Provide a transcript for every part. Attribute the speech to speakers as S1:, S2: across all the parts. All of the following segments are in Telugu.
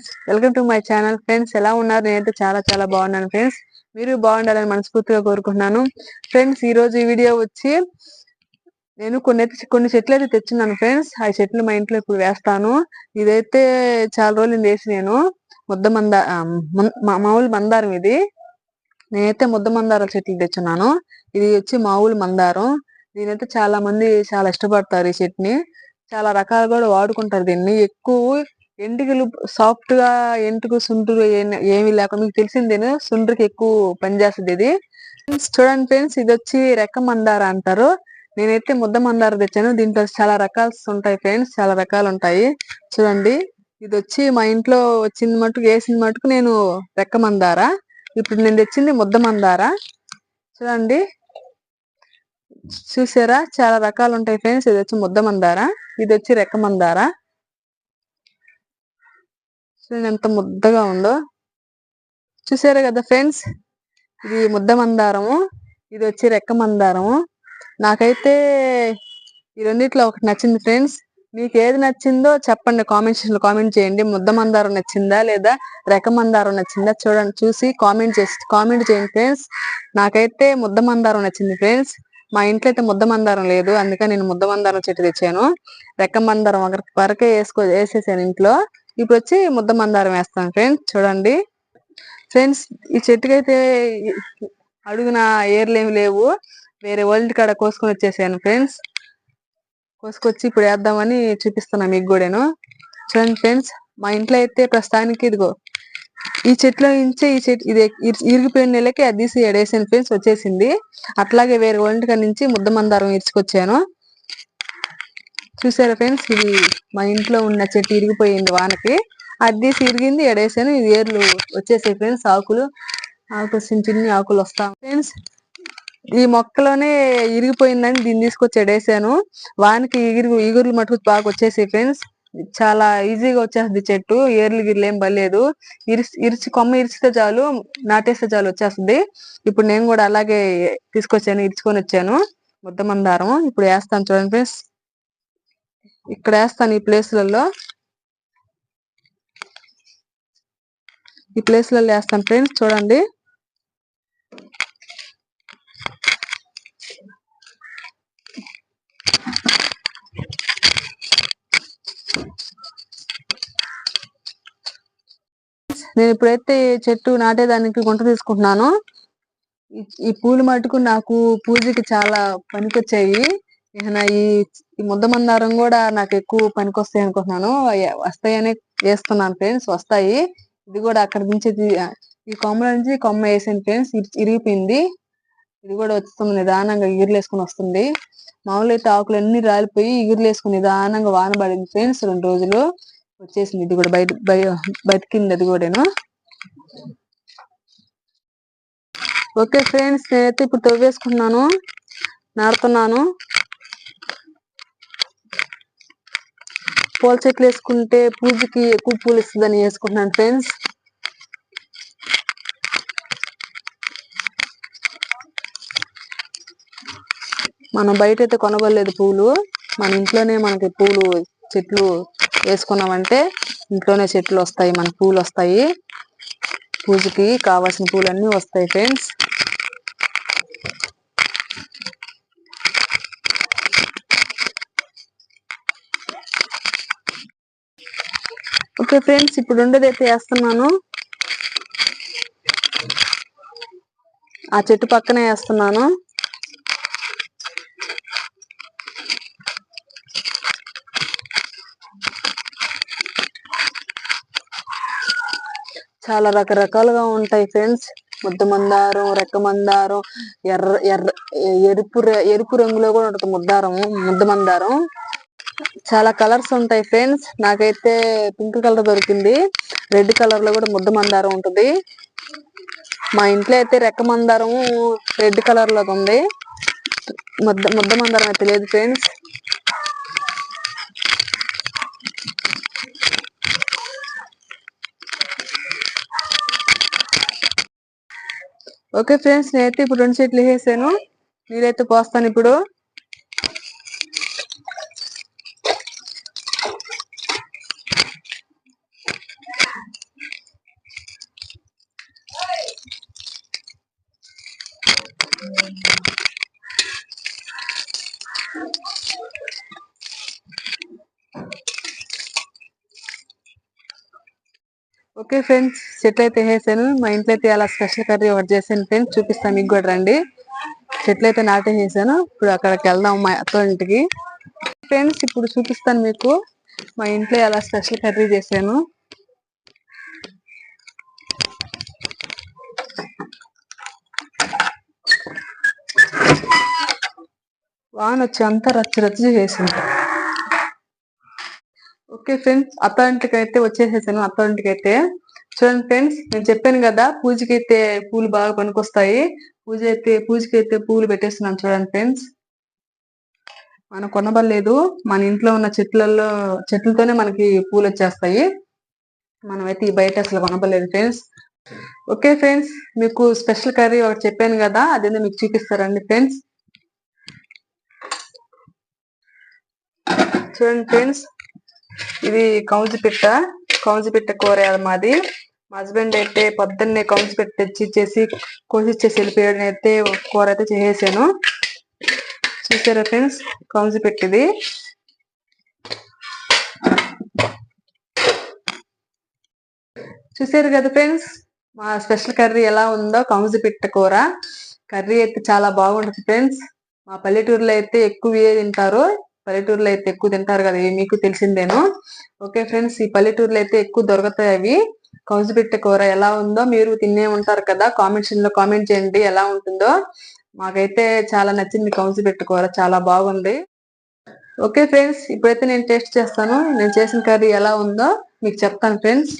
S1: Friends welcome to my channel. Friends ఎలా ఉన్నారు? నేనైతే చాలా చాలా బాగున్నాను ఫ్రెండ్స్. మీరు బాగుండాలని మనస్ఫూర్తిగా కోరుకుంటున్నాను. ఫ్రెండ్స్ ఈ రోజు ఈ వీడియో వచ్చి నేను కొన్ని అయితే కొన్ని చెట్లు అయితే తెచ్చున్నాను ఫ్రెండ్స్. ఆ చెట్లు మా ఇంట్లో ఇప్పుడు వేస్తాను. ఇదైతే చాలా రోజులు వేసి నేను ముద్ద మందా మామూలు మందారం ఇది. నేనైతే ముద్ద మందారాల చెట్లు తెచ్చున్నాను. ఇది వచ్చి మామూలు మందారం. దీనైతే చాలా మంది చాలా ఇష్టపడతారు ఈ చెట్ని. చాలా రకాలు కూడా వాడుకుంటారు దీన్ని. ఎక్కువ ఎండుగలు సాఫ్ట్గా ఎంటుకు సుండ్రు ఏమి ఏమీ లేకుండా మీకు తెలిసిందేను? సుండ్రుకి ఎక్కువ పనిచేస్తుంది ఇది. చూడండి ఫ్రెండ్స్ ఇది వచ్చి రెక్క మందార అంటారు. నేనైతే ముద్ద మందార తెచ్చాను. దీంట్లో చాలా రకాలు ఉంటాయి ఫ్రెండ్స్ చాలా రకాలు ఉంటాయి. చూడండి ఇది వచ్చి మా ఇంట్లో వచ్చింది మటుకు వేసింది మటుకు నేను రెక్క మందార. ఇప్పుడు నేను తెచ్చింది ముద్ద మందార. చూడండి చూసారా? చాలా రకాలు ఉంటాయి ఫ్రెండ్స్. ఇది వచ్చి ముద్ద మందార. ఇది వచ్చి రెక్క మందార. చూడండి ఎంత ముద్దగా ఉందో. చూసారు కదా ఫ్రెండ్స్? ఇది ముద్ద మందారము ఇది వచ్చి రెక్క మందారము. నాకైతే ఈ రెండిట్లో ఒకటి నచ్చింది ఫ్రెండ్స్. మీకు ఏది నచ్చిందో చెప్పండి కామెంట్ సెక్షన్ కామెంట్ చేయండి. ముద్ద మందారం నచ్చిందా లేదా రెక్క మందారం నచ్చిందా చూడండి చూసి కామెంట్ చేసి కామెంట్ చేయండి ఫ్రెండ్స్. నాకైతే ముద్ద మందారం నచ్చింది ఫ్రెండ్స్. మా ఇంట్లో అయితే ముద్ద మందారం లేదు అందుకని నేను ముద్ద మందారం చెట్టు తెచ్చాను. రెక్క మందారం ఒకరి వరకే వేసుకో వేసేసాను ఇంట్లో. ఇప్పుడు వచ్చి ముద్ద మందారం వేస్తాను ఫ్రెండ్స్ చూడండి. ఫ్రెండ్స్ ఈ చెట్టుకైతే అడుగున ఏర్లు ఏమి లేవు. వేరే వరల్డ్ కాడ కోసుకొని వచ్చేసాను ఫ్రెండ్స్. కోసుకొచ్చి ఇప్పుడు వేద్దామని చూపిస్తున్నా మీకు కూడాను. చూడండి ఫ్రెండ్స్ మా ఇంట్లో అయితే ప్రస్తుతానికి ఇదిగో ఈ చెట్లో నుంచే ఈ చెట్టు ఇది ఇరిగిపోయిన నెలకి అది తీసి ఎడేసాను ఫ్రెండ్స్ వచ్చేసింది. అట్లాగే వేరే వరల్డ్ కాడ నుంచి ముద్ద మందారం ఇరుచుకొచ్చాను. చూసారా ఫ్రెండ్స్? ఇది మా ఇంట్లో ఉన్న చెట్టు ఇరిగిపోయింది వానకి. అది ఇరిగింది ఎడేసాను. ఇది ఏర్లు వచ్చేసాయి ఫ్రెండ్స్ ఆకులు. ఆకులు చిన్న చిన్న ఆకులు వస్తాం ఫ్రెండ్స్ ఈ మొక్కలోనే ఇరిగిపోయిందని దీన్ని తీసుకొచ్చి ఎడేసాను. వానికి ఇగురు ఇగురులు మటుకు బాగా వచ్చేసాయి ఫ్రెండ్స్. చాలా ఈజీగా వచ్చేస్తుంది చెట్టు. ఏర్లు గిర్లు ఏం పర్లేదు ఇరిచి ఇరిచి కొమ్మ ఇరిచితే చాలు నాటేస్తే చాలు వచ్చేస్తుంది. ఇప్పుడు నేను కూడా అలాగే తీసుకొచ్చాను ఇరుచుకొని వచ్చాను. ముద్ద మందారం ఇప్పుడు వేస్తాను చూడండి ఫ్రెండ్స్. ఇక్కడ వేస్తాను ఈ ప్లేస్లలో. ఈ ప్లేస్లలో వేస్తాను ఫ్రెండ్స్ చూడండి. నేను ఇప్పుడైతే చెట్టు నాటేదానికి గుంట తీసుకుంటున్నాను. ఈ- ఈ పూలు మటుకు నాకు పూజకి చాలా పనికొచ్చాయి. ఇక నా ఈ ఈ ముద్ద మందారం కూడా నాకు ఎక్కువ పనికొస్తాయి అనుకుంటున్నాను. వస్తాయనే వస్తాయని వేస్తున్నాను ఫ్రెండ్స్ వస్తాయి. ఇది కూడా అక్కడ నుంచి ఈ కొమ్మ నుంచి కొమ్మ వేసాను ఫ్రెండ్స్ ఇరిగిపోయింది. ఇది కూడా వస్తుంది నిదానంగా ఇగురులు వేసుకుని వస్తుంది. మామూలు అయితే ఆకులు అన్ని రాలిపోయి ఇగురులు వేసుకుని నిదానంగా వాన పడింది ఫ్రెండ్స్ రెండు రోజులు. వచ్చేసింది ఇది కూడా బయట బతికింది అది కూడాను. ఓకే ఫ్రెండ్స్ నేనైతే ఇప్పుడు తవ్వేసుకున్నాను నాడుతున్నాను పూల చెట్లు వేసుకుంటే పూజకి ఎక్కువ పూలు ఇస్తుందని వేసుకుంటున్నాను ఫ్రెండ్స్ మనం బయట అయితే కొనబడలేదు పూలు. మన ఇంట్లోనే మనకి పూలు చెట్లు వేసుకున్నామంటే ఇంట్లోనే చెట్లు వస్తాయి మన పూలు వస్తాయి. పూజకి కావాల్సిన పూలన్నీ వస్తాయి ఫ్రెండ్స్ ఓకే ఫ్రెండ్స్ ఇప్పుడు ఉండేది అయితే వేస్తున్నాను. ఆ చెట్టు పక్కనే వేస్తున్నాను. చాలా రకరకాలుగా ఉంటాయి ఫ్రెండ్స్. ముద్ద మందారం రెక్క మందారం ఎర్ర ఎర్ర ఎరుపు ఎరుపు రంగులో కూడా ఉంటుంది ముద్దారం ముద్ద మందారం. చాలా కలర్స్ ఉంటాయి ఫ్రెండ్స్. నాకైతే పింక్ కలర్ దొరికింది. రెడ్ కలర్లో కూడా ముద్ద మందారం ఉంటుంది. మా ఇంట్లో అయితే రెక్క మందారం రెడ్ కలర్లో ఉంది. ముద్ద ముద్ద మందారం అయితే లేదు ఫ్రెండ్స్. ఓకే ఫ్రెండ్స్ నేనైతే ఇప్పుడు రెండు చెట్లు వేసాను నీరైతే పోస్తాను ఇప్పుడు. ఓకే ఫ్రెండ్స్ చెట్లు అయితే వేసాను మా ఇంట్లో అయితే అలా స్పెషల్ కర్రీ ఒకటి చేశాను ఫ్రెండ్స్. చూపిస్తాను మీకు కూడా రండి. చెట్లు అయితే నాటేసేసాను ఇప్పుడు అక్కడికి వెళ్దాం మా అత్తో ఇంటికి. ఫ్రెండ్స్ ఇప్పుడు చూపిస్తాను మీకు. మా ఇంట్లో అలా స్పెషల్ కర్రీ చేశాను. వాన వచ్చి అంతా రచ్చి రచ్చి చేసింది. ఓకే ఫ్రెండ్స్ అత్తారింటికి అయితే వచ్చేసేసాను అత్తారింటికి అయితే చూడండి ఫ్రెండ్స్ నేను చెప్పాను కదా పూజకి అయితే పూలు బాగా పనికొస్తాయి. పూజ అయితే పూజకి అయితే పూలు పెట్టేస్తున్నాను చూడండి ఫ్రెండ్స్. మనం కొనబడలేదు మన ఇంట్లో ఉన్న చెట్లలో చెట్లతోనే మనకి పూలు వచ్చేస్తాయి మనమైతే ఈ బయట అసలు కొనబడలేదు ఫ్రెండ్స్. ఓకే ఫ్రెండ్స్ మీకు స్పెషల్ కర్రీ ఒకటి చెప్పాను కదా అదేందో మీకు చూపిస్తారండి ఫ్రెండ్స్. చూడండి ఫ్రెండ్స్ ఇది కౌజు పిట్ట. కౌజు పిట్ట కూర మాది? మా హస్బెండ్ అయితే పొద్దున్నే కౌజు పిట్ట తెచ్చి ఇచ్చేసి కోసిచ్చేసి వెళ్ళిపోయాడు. అయితే కూర అయితే చేసేసాను. చూసారా ఫ్రెండ్స్ కౌజు పెట్టిది చూసారు కదా ఫ్రెండ్స్ మా స్పెషల్ కర్రీ ఎలా ఉందో కౌజు పిట్ట కూర. కర్రీ అయితే చాలా బాగుంటుంది ఫ్రెండ్స్. మా పల్లెటూరులో అయితే ఎక్కువ తింటారు. పల్లెటూరులో అయితే ఎక్కువ తింటారు కదా ఇవి మీకు తెలిసిందేను. ఓకే ఫ్రెండ్స్ ఈ పల్లెటూరులో అయితే ఎక్కువ దొరుకుతాయి అవి. కౌజుబిట్ట కూర ఎలా ఉందో మీరు తినే ఉంటారు కదా కామెంట్స్లో కామెంట్ చేయండి ఎలా ఉంటుందో. మాకైతే చాలా నచ్చింది కౌజుబిట్ట కూర చాలా బాగుంది. ఓకే ఫ్రెండ్స్ ఇప్పుడైతే నేను టేస్ట్ చేస్తాను. నేను చేసిన కర్రీ ఎలా ఉందో మీకు చెప్తాను ఫ్రెండ్స్.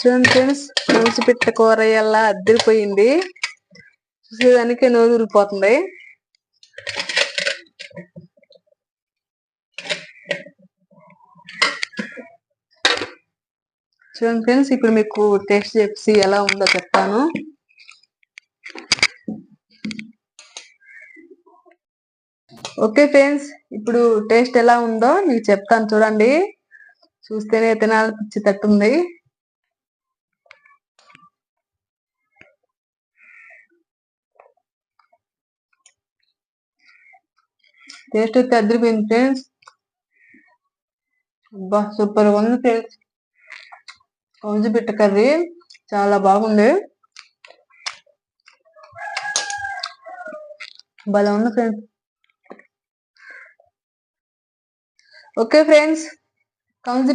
S1: చూడండి ఫ్రెండ్స్ మూసి పెట్ట కూర ఎలా అద్దరిపోయింది. చూసేదానికి నోరు ఊరిపోతుంది. చూడండి ఫ్రెండ్స్ ఇప్పుడు మీకు టేస్ట్ చెప్పి ఎలా ఉందో చెప్తాను. ఓకే ఫ్రెండ్స్ ఇప్పుడు టేస్ట్ ఎలా ఉందో మీకు చెప్తాను చూడండి. చూస్తేనే తినాలనిపించి తట్టుంది టేస్ట్ అయితే అదిరిపోయింది ఫ్రెండ్స్. అబ్బా సూపర్ ఉంది ఫ్రెండ్స్. కౌజు కర్రీ చాలా బాగుంది భలే ఉంది ఫ్రెండ్స్ ఓకే ఫ్రెండ్స్ కౌజు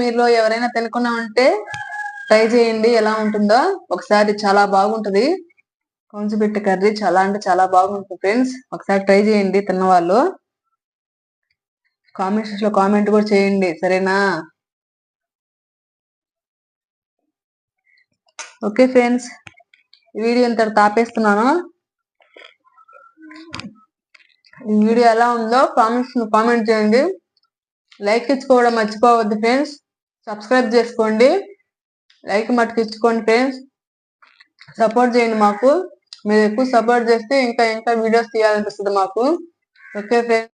S1: మీరులో ఎవరైనా తినకుండా ఉంటే ట్రై చేయండి ఎలా ఉంటుందో. ఒకసారి చాలా బాగుంటుంది. పెట్టి కర్రీ చాలా అంటే చాలా బాగుంటుంది ఫ్రెండ్స్. ఒకసారి ట్రై చేయండి తిన్నవాళ్ళు కామెంట్స్లో కామెంట్ కూడా చేయండి సరేనా? ఓకే ఫ్రెండ్స్ వీడియో ఇంత తాపేస్తున్నాను. ఈ వీడియో ఎలా ఉందో కామెంట్స్ కామెంట్ చేయండి. లైక్ ఇచ్చుకోవడం మర్చిపోవద్దు ఫ్రెండ్స్. సబ్స్క్రైబ్ చేసుకోండి. లైక్ మట్టుకు ఇచ్చుకోండి ఫ్రెండ్స్. సపోర్ట్ చేయండి మాకు. మీరు ఎక్కువ సపోర్ట్ చేస్తే ఇంకా ఇంకా వీడియోస్ తీయాలనిపిస్తుంది మాకు. Okay friends.